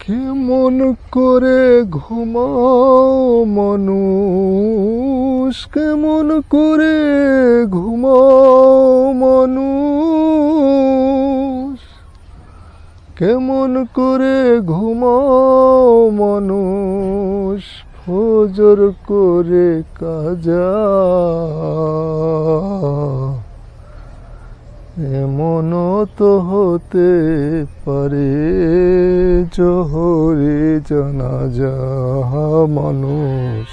কেমন করে ঘুমাও মানুষ? কেমন করে ঘুমাও মানুষ? কেমন করে ঘুমাও মানুষ? ফজর করে কাজা এমনও তো হতে পারে, জহরে জানাজা মানুষ।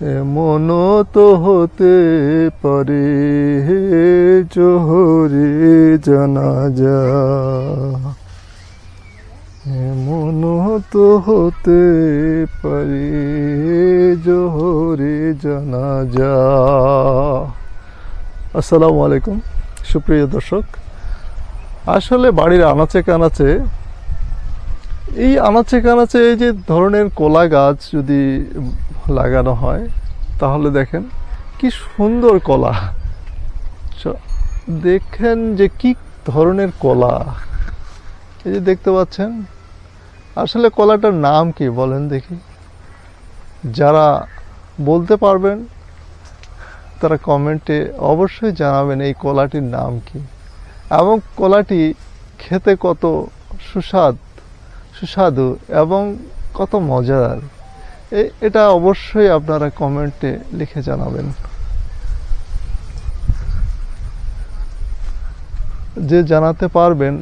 এমন তো হতে পারে, জহরে জানাজা এমন তো হতে পারে, জহরে জানাজা আসসালামু আলাইকুম। সুপ্রিয় দর্শক, আসলে বাড়ির আনাচে কানাচে, এই আনাচে কানাচে এই যে ধরনের কলা গাছ যদি লাগানো হয়, তাহলে দেখেন কি সুন্দর কলা। দেখেন যে কি ধরনের কলা। এই যে দেখতে পাচ্ছেন, আসলে কলাটার নাম কি বলেন দেখি। যারা বলতে পারবেন তারা কমেন্টে অবশ্যই জানাবেন এই কলাটির নাম কি। এবং কলাটি খেতে কত সুস্বাদ, সুস্বাদু এবং কত মজার এ- এটা অবশ্যই আপনারা কমেন্টে লিখে জানাবেন। যে জানাতে পারবেন